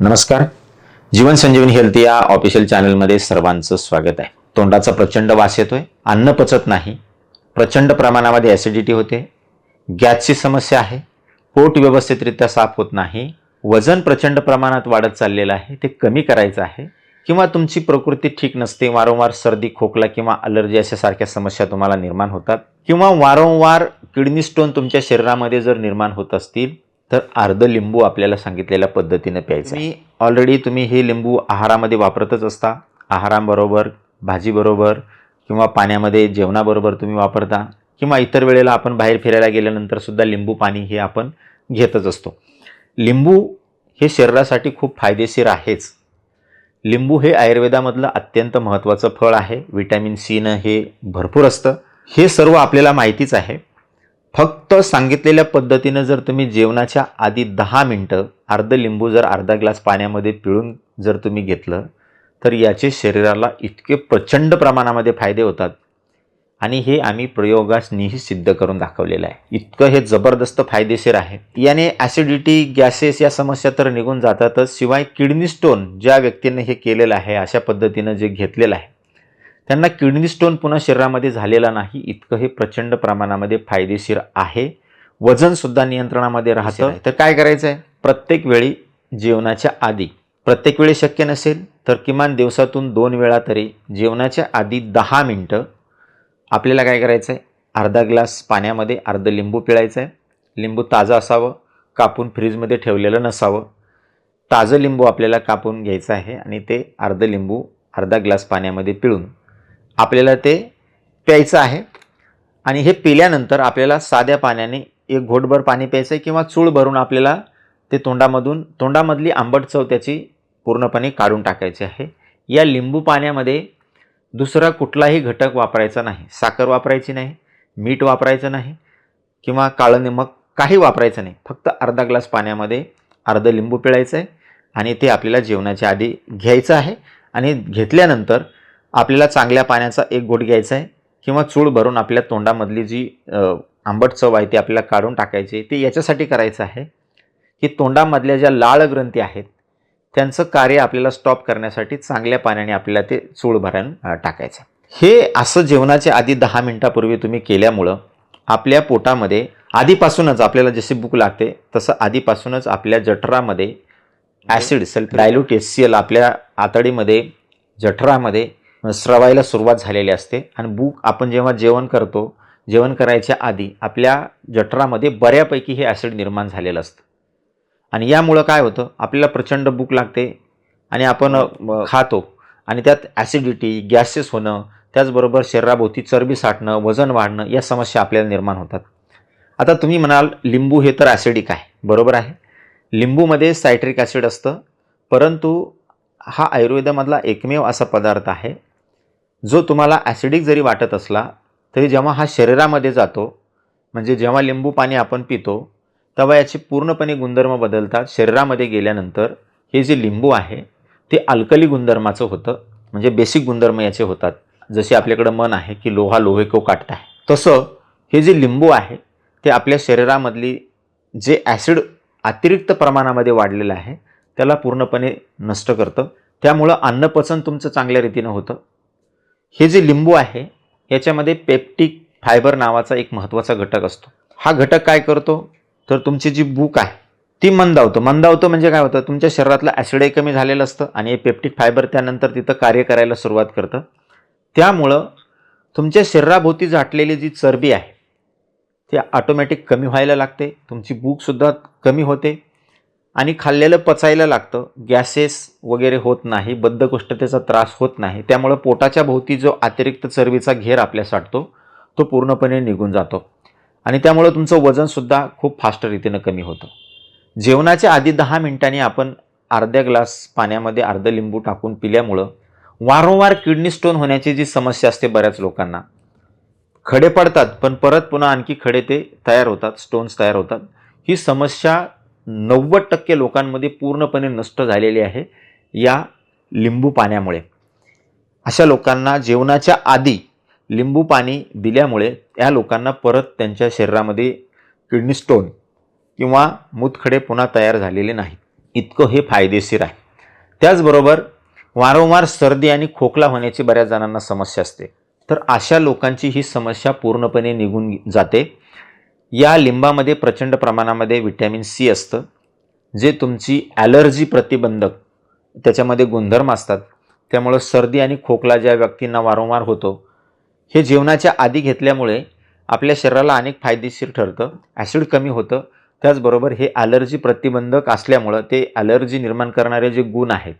नमस्कार. जीवन संजीवनी हेल्थ या ऑफिशियल चॅनलमध्ये सर्वांचं स्वागत आहे. तोंडाचा प्रचंड वास येतोय अन्न पचत नाही प्रचंड प्रमाणामध्ये ॲसिडिटी होते गॅसची समस्या आहे पोट व्यवस्थितरित्या साफ होत नाही वजन प्रचंड प्रमाणात वाढत चाललेलं आहे ते कमी करायचं आहे किंवा तुमची प्रकृती ठीक नसते वारंवार सर्दी खोकला किंवा अलर्जी अशा सारख्या समस्या तुम्हाला निर्माण होतात किंवा वारंवार किडनी स्टोन तुमच्या शरीरामध्ये जर निर्माण होत असतील तर अर्ध लिंबू आपल्याला सांगितलेल्या पद्धतीनं प्यायचं मी ऑलरेडी तुम्ही हे लिंबू आहारामध्ये वापरतच असता. आहाराबरोबर भाजीबरोबर किंवा पाण्यामध्ये जेवणाबरोबर तुम्ही वापरता किंवा इतर वेळेला आपण बाहेर फिरायला गेल्यानंतर सुद्धा लिंबू पाणी हे आपण घेतच असतो. लिंबू हे शरीरासाठी खूप फायदेशीर आहेच. लिंबू हे आयुर्वेदामधलं अत्यंत महत्त्वाचं फळ आहे. विटॅमिन सीनं हे भरपूर असतं. हे सर्व आपल्याला माहितीच आहे. फक्त सांगितलेल्या पद्धतीनं जर तुम्ही जेवणाच्या आधी दहा मिनटं अर्ध लिंबू जर अर्धा ग्लास पाण्यामध्ये पिळून जर तुम्ही घेतलं तर याचे शरीराला इतके प्रचंड प्रमाणामध्ये फायदे होतात. आणि हे आम्ही प्रयोगासनीही सिद्ध करून दाखवलेलं आहे. इतकं हे जबरदस्त फायदेशीर आहे. याने ॲसिडिटी गॅसेस या समस्या तर निघून जातातच. शिवाय किडनी स्टोन ज्या व्यक्तीने हे केलेलं आहे अशा पद्धतीनं जे घेतलेलं आहे त्यांना किडनी स्टोन पुन्हा शरीरामध्ये झालेला नाही इतकं हे प्रचंड प्रमाणामध्ये फायदेशीर आहे. वजनसुद्धा नियंत्रणामध्ये राहतं. तर काय करायचं आहे प्रत्येक वेळी जेवणाच्या आधी प्रत्येक वेळी शक्य नसेल तर किमान दिवसातून दोन वेळा तरी जेवणाच्या आधी दहा मिनटं आपल्याला काय करायचं आहे अर्धा ग्लास पाण्यामध्ये अर्ध लिंबू पिळायचं आहे लिंबू ताजं असावं कापून फ्रीजमध्ये ठेवलेलं नसावं. ताजं लिंबू आपल्याला कापून घ्यायचं आहे आणि ते अर्ध लिंबू अर्धा ग्लास पाण्यामध्ये पिळून आपल्याला ते प्यायचं आहे. आणि हे पिल्यानंतर आपल्याला साध्या पाण्याने एक घोटभर पाणी प्यायचं आहे किंवा चूळ भरून आपल्याला ते तोंडामधून तोंडामधली आंबट चव त्याची पूर्णपणे काढून टाकायची आहे. या लिंबू पाण्यामध्ये दुसरा कुठलाही घटक वापरायचा नाही. साखर वापरायची नाही मीठ वापरायचं नाही किंवा काळं निमक काही वापरायचं नाही. फक्त अर्धा ग्लास पाण्यामध्ये अर्धं लिंबू पिळायचं आहे आणि ते आपल्याला जेवणाच्या आधी घ्यायचं आहे. आणि घेतल्यानंतर आपल्याला चांगल्या पाण्याचा एक घोट घ्यायचा आहे किंवा चूळ भरून आपल्या तोंडामधली जी आंबट चव आहे ती आपल्याला काढून टाकायची आहे ते याच्यासाठी करायचं आहे की तोंडामधल्या ज्या लाळ ग्रंथी आहेत त्यांचं कार्य आपल्याला स्टॉप करण्यासाठी चांगल्या पाण्याने आपल्याला ते चूळ भरून अ, टाकायचं हे असं जेवणाच्या आधी दहा मिनटापूर्वी तुम्ही केल्यामुळं आपल्या पोटामध्ये आधीपासूनच आपल्याला जशी भूक लागते तसं आधीपासूनच आपल्या जठरामध्ये ॲसिड सल्फ डायल्यूट एस सी एल आपल्या आतडीमध्ये जठरामध्ये स्रवायला सुरुवात झालेली असते. आणि भूक आपण जेव्हा जेवण करतो जेवण करायच्या आधी आपल्या जठरामध्ये बऱ्यापैकी हे ॲसिड निर्माण झालेलं असतं. आणि यामुळं काय होतं? आपल्याला प्रचंड भूक लागते आणि आपण खातो. आणि त्यात ॲसिडिटी गॅसेस होणं त्याचबरोबर शरीराभोवती चरबी साठणं वजन वाढणं या समस्या आपल्याला निर्माण होतात. आता तुम्ही म्हणाल लिंबू हे तर ॲसिडिक आहे. बरोबर आहे. लिंबूमध्ये सायट्रिक ॲसिड असतं. परंतु हा आयुर्वेदामधला एकमेव असा पदार्थ आहे जो तुम्हाला ॲसिडिक जरी वाटत असला तरी जेव्हा हा शरीरामध्ये जातो म्हणजे जेव्हा लिंबू पाणी आपण पितो तेव्हा याचे पूर्णपणे गुणधर्म बदलतात शरीरामध्ये गेल्यानंतर. हे जे लिंबू आहे ते अल्कली गुणधर्माचं होतं म्हणजे बेसिक गुणधर्म याचे होतात. जसे आपल्याकडं मन आहे की लोहा लोहे को काटता आहे. तसं हे जे लिंबू आहे ते आपल्या शरीरामधली जे ॲसिड अतिरिक्त प्रमाणामध्ये वाढलेलं आहे त्याला पूर्णपणे नष्ट करतं. त्यामुळं अन्नपचन तुमचं चांगल्या रीतीनं होतं. हे जे लिंबू आहे याच्यामध्ये पेप्टिक फायबर नावाचा एक महत्त्वाचा घटक असतो. हा घटक काय करतो? तर तुमची जी भूक आहे ती मंदावतं. मंदावतं म्हणजे काय होतं? तुमच्या शरीरातलं ॲसिडही कमी झालेलं असतं आणि हे पेप्टिक फायबर त्यानंतर तिथं कार्य करायला सुरुवात करतं. त्यामुळं तुमच्या शरीराभोवती झाटलेली जी चरबी आहे ती ऑटोमॅटिक कमी व्हायला लागते. तुमची भूकसुद्धा कमी होते. आणि खाल्लेलं पचायला लागतं. गॅसेस वगैरे होत नाही बद्धकोष्ठतेचा त्रास होत नाही. त्यामुळं पोटाच्या भोवती जो अतिरिक्त चरबीचा घेर आपल्या साठतो तो पूर्णपणे निघून जातो. आणि त्यामुळं तुमचं वजनसुद्धा खूप फास्ट रीतीनं कमी होतं. जेवणाच्या आधी दहा मिनिटांनी आपण अर्ध्या ग्लास पाण्यामध्ये अर्धं लिंबू टाकून पिल्यामुळं वारंवार किडनी स्टोन होण्याची जी समस्या असते बऱ्याच लोकांना खडे पडतात पण परत पुन्हा आणखी खडे ते तयार होतात स्टोन्स तयार होतात. ही समस्या नव्वद टक्के लोकांमध्ये पूर्णपणे नष्ट झालेली आहे या लिंबू पाण्यामुळे. अशा लोकांना जेवणाच्या आधी लिंबू पाणी दिल्यामुळे या लोकांना परत त्यांच्या शरीरामध्ये किडनी स्टोन किंवा मूतखडे पुन्हा तयार झालेले नाहीत इतकं हे फायदेशीर आहे. त्याचबरोबर वारंवार सर्दी आणि खोकला होण्याची बऱ्याच जणांना समस्या असते. तर अशा लोकांची ही समस्या पूर्णपणे निघून जाते. या लिंबामध्ये प्रचंड प्रमाणामध्ये व्हिटॅमिन सी असतं जे तुमची ॲलर्जी प्रतिबंधक त्याच्यामध्ये गुणधर्म असतात. त्यामुळं सर्दी आणि खोकला ज्या व्यक्तींना वारंवार होतो हे जेवणाच्या आधी घेतल्यामुळे आपल्या शरीराला अनेक फायदेशीर ठरतं ॲसिड कमी होतं. त्याचबरोबर हे ॲलर्जी प्रतिबंधक असल्यामुळं ते ॲलर्जी निर्माण करणारे जे गुण आहेत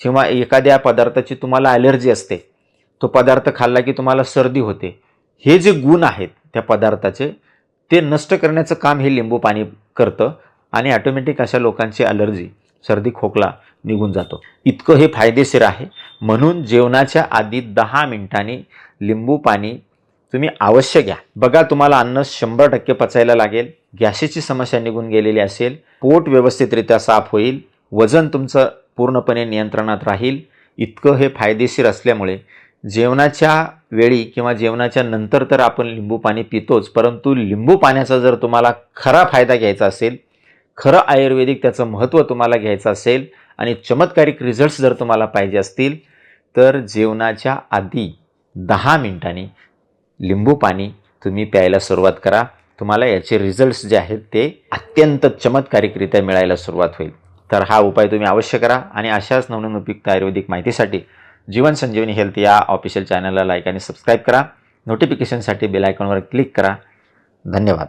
किंवा एखाद्या पदार्थाची तुम्हाला ॲलर्जी असते तो पदार्थ खाल्ला की तुम्हाला सर्दी होते हे जे गुण आहेत त्या पदार्थाचे ते नष्ट करण्याचं काम हे लिंबू पाणी करतं आणि ॲटोमॅटिक अशा लोकांची ॲलर्जी सर्दी खोकला निघून जातो. इतकं हे फायदेशीर आहे. म्हणून जेवणाच्या आधी दहा मिनिटांनी लिंबू पाणी तुम्ही अवश्य घ्या. बघा तुम्हाला अन्न शंभर टक्के पचायला लागेल. गॅसेची समस्या निघून गेलेली असेल. पोट व्यवस्थितरित्या साफ होईल. वजन तुमचं पूर्णपणे नियंत्रणात राहील. इतकं हे फायदेशीर असल्यामुळे जेवणाच्या वेळी किंवा जेवणाच्या नंतर तर आपण लिंबू पाणी पितोच परंतु लिंबू पाण्याचा जर तुम्हाला खरा फायदा घ्यायचा असेल खरं आयुर्वेदिक त्याचं महत्त्व तुम्हाला घ्यायचं असेल आणि चमत्कारिक रिझल्ट्स जर तुम्हाला पाहिजे असतील तर जेवणाच्या आधी दहा मिनिटांनी लिंबू पाणी तुम्ही प्यायला सुरुवात करा. तुम्हाला याचे रिझल्ट्स जे आहेत ते अत्यंत चमत्कारिकरित्या मिळायला सुरुवात होईल. तर हा उपाय तुम्ही अवश्य करा आणि अशाच नवनवीन उपयुक्त आयुर्वेदिक माहितीसाठी जीवन संजीवनी हेल्थ या ऑफिशियल चॅनलला लाईक आणि सबस्क्राईब करा. नोटिफिकेशनसाठी बेल आयकॉनवर क्लिक करा. धन्यवाद.